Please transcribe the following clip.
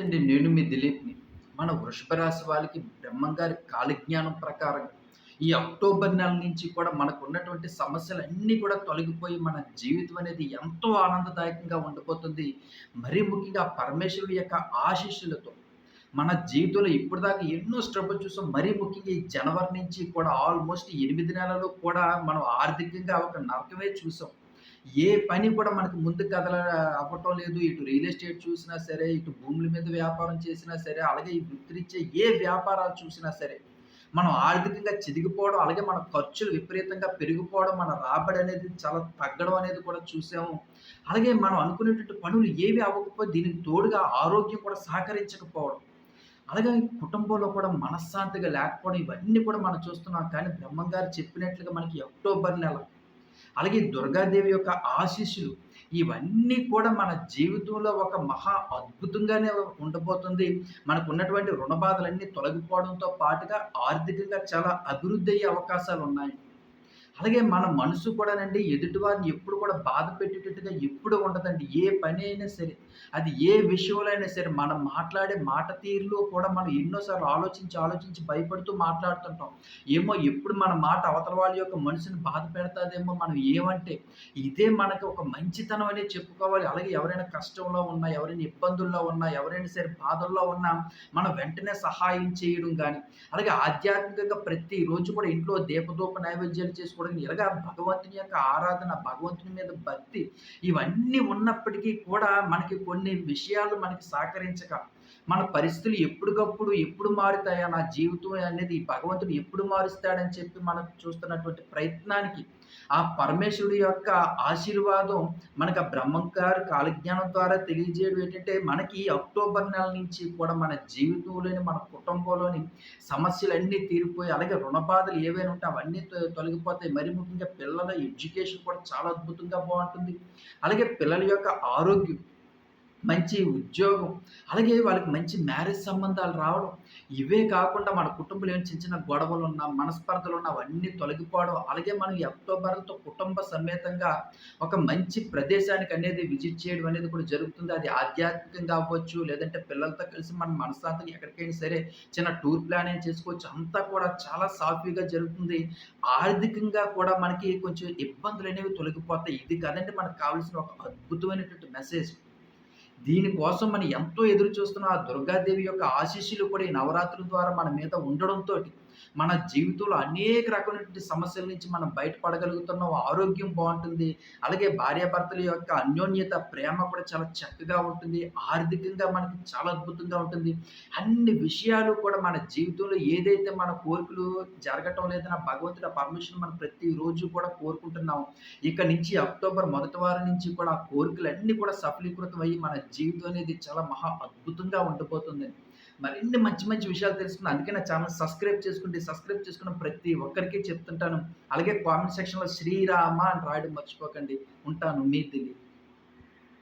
నమస్తే అండి నేను మీ దిలీప్ని. మన వృషభ రాశి వాళ్ళకి బ్రహ్మంగారి కాలజ్ఞానం ప్రకారం ఈ అక్టోబర్ నెల నుంచి కూడా మనకు ఉన్నటువంటి సమస్యలు అన్నీ కూడా తొలగిపోయి మన జీవితం అనేది ఎంతో ఆనందదాయకంగా ఉండిపోతుంది. మరీ ముఖ్యంగా పరమేశ్వరుడి యొక్క ఆశీస్సులతో మన జీవితంలో ఇప్పటిదాకా ఎన్నో స్ట్రగుల్ చూసాం. మరీ ముఖ్యంగా ఈ జనవరి నుంచి కూడా ఆల్మోస్ట్ ఎనిమిది నెలలు కూడా మనం ఆర్థికంగా ఒక నరకమే చూసాం. ఏ పని కూడా మనకు ముందు కదల అవ్వటం లేదు. ఇటు రియల్ ఎస్టేట్ చూసినా సరే, ఇటు భూముల మీద వ్యాపారం చేసినా సరే, అలాగే ఈ వృత్తిరీత్యా ఏ వ్యాపారాలు చూసినా సరే, మనం ఆర్థికంగా చిదిగిపోవడం, అలాగే మన ఖర్చులు విపరీతంగా పెరిగిపోవడం, మన రాబడి అనేది చాలా తగ్గడం అనేది కూడా చూసాము. అలాగే మనం అనుకునేటువంటి పనులు ఏవి అవ్వకపోతే దీనికి తోడుగా ఆరోగ్యం కూడా సహకరించకపోవడం. అలాగే కుటుంబంలో కూడా మనశ్శాంతిగా లేకపోవడం ఇవన్నీ కూడా మనం చూస్తున్నాం. కానీ బ్రహ్మంగారు చెప్పినట్లుగా మనకి అక్టోబర్ నెల అలాగే దుర్గాదేవి యొక్క ఆశీస్సులు ఇవన్నీ కూడా మన జీవితంలో ఒక మహా అద్భుతంగానే ఉండబోతుంది. మనకున్నటువంటి రుణ బాధలన్నీ తొలగిపోవడంతో పాటుగా ఆర్థికంగా చాలా అభివృద్ధి అయ్యే అవకాశాలు ఉన్నాయి అలాగే మన మనసు కూడానండి ఎదుటివారిని ఎప్పుడు కూడా బాధ పెట్టేటట్టుగా ఎప్పుడు ఉండదండి. ఏ పని అయినా సరే అది ఏ విషయంలో అయినా సరే మనం మాట్లాడే మాట తీరులో కూడా మనం ఎన్నోసార్లు ఆలోచించి ఆలోచించి భయపడుతూ మాట్లాడుతుంటాం. ఏమో ఎప్పుడు మన మాట అవతల వాళ్ళ యొక్క మనసుని బాధ పెడతాదేమో మనం ఏమంటే ఇదే మనకు ఒక మంచితనం అనేది చెప్పుకోవాలి. అలాగే ఎవరైనా కష్టంలో ఉన్నా ఎవరైనా ఇబ్బందుల్లో ఉన్నా ఎవరైనా సరే బాధల్లో ఉన్నా మనం వెంటనే సహాయం చేయడం కానీ అలాగే ఆధ్యాత్మికంగా ప్రతిరోజు కూడా ఇంట్లో దీపదూప నైవేద్యాలు చేసుకోవడం చేసుకోవడం ఇలాగా భగవంతుని యొక్క ఆరాధన భగవంతుని మీద భక్తి ఇవన్నీ ఉన్నప్పటికీ కూడా మనకి కొన్ని విషయాలు మనకి సహకరించక మన పరిస్థితులు ఎప్పటికప్పుడు ఎప్పుడు మారుతాయా? నా జీవితం అనేది భగవంతుడు ఎప్పుడు మారుస్తాడని చెప్పి మనం చూస్తున్నటువంటి ప్రయత్నానికి ఆ పరమేశ్వరుడు యొక్క ఆశీర్వాదం మనకు ఆ బ్రహ్మంగారు కాలజ్ఞానం ద్వారా తెలియజేయడం ఏంటంటే మనకి అక్టోబర్ నెల నుంచి కూడా మన జీవితంలోని మన కుటుంబంలోని సమస్యలన్నీ తీరిపోయి అలాగే రుణ బాధలు ఏవైనా ఉంటే అవన్నీ తొలగిపోతాయి. మరి ముఖ్యంగా పిల్లల ఎడ్యుకేషన్ కూడా చాలా అద్భుతంగా బాగుంటుంది. అలాగే పిల్లల యొక్క ఆరోగ్యం మంచి ఉద్యోగం. అలాగే వాళ్ళకి మంచి మ్యారేజ్ సంబంధాలు రావడం. ఇవే కాకుండా మన కుటుంబంలో ఏమి చిన్న చిన్న గొడవలు ఉన్న మనస్పర్ధలు ఉన్న అవన్నీ తొలగిపోవడం. అలాగే మనం అక్టోబర్తో కుటుంబ సమేతంగా ఒక మంచి ప్రదేశానికి అనేది విజిట్ చేయడం అనేది కూడా జరుగుతుంది. అది ఆధ్యాత్మికంగా అవ్వచ్చు లేదంటే పిల్లలతో కలిసి మన మనశ్శాంతిని ఎక్కడికైనా సరే చిన్న టూర్ ప్లాన్ చేసుకోవచ్చు. అంతా కూడా చాలా సాఫీగా జరుగుతుంది. ఆర్థికంగా కూడా మనకి కొంచెం ఇబ్బందులు అనేవి తొలగిపోతాయి. ఇది కదండి మనకు కావాల్సిన ఒక అద్భుతమైనటువంటి మెసేజ్. దీనికోసం మనం ఎంతో ఎదురు చూస్తున్న ఆ దుర్గాదేవి యొక్క ఆశీస్సులు కూడా ఈ నవరాత్రుల ద్వారా మన మీద ఉండడంతో మన జీవితంలో అనేక రకమైనటువంటి సమస్యల నుంచి మనం బయటపడగలుగుతున్నాం. ఆరోగ్యం బాగుంటుంది. అలాగే భార్యాభర్తల యొక్క అన్యోన్యత ప్రేమ కూడా చాలా చక్కగా ఉంటుంది. ఆర్థికంగా మనకి చాలా అద్భుతంగా ఉంటుంది. అన్ని విషయాలు కూడా మన జీవితంలో ఏదైతే మన కోరికలు జరగటం లేదన్న భగవంతుడి పర్మిషన్ మనం ప్రతిరోజు కూడా కోరుకుంటున్నాం. ఇక నుంచి అక్టోబర్ మొదటి వారం నుంచి కూడా ఆ కోరికలన్నీ కూడా సఫలీకృతం అయ్యి మన జీవితం అనేది చాలా మహా అద్భుతంగా ఉండిపోతుంది. మరిన్ని మంచి మంచి విషయాలు తెలుసుకుని అందుకే నా ఛానల్ సబ్స్క్రైబ్ చేసుకుంటే సబ్స్క్రైబ్ చేసుకున్న ప్రతి ఒక్కరికి చెప్తుంటాను. అలాగే కామెంట్ సెక్షన్లో శ్రీరామ అని రాయడం మర్చిపోకండి. ఉంటాను. మీ దిలీప్.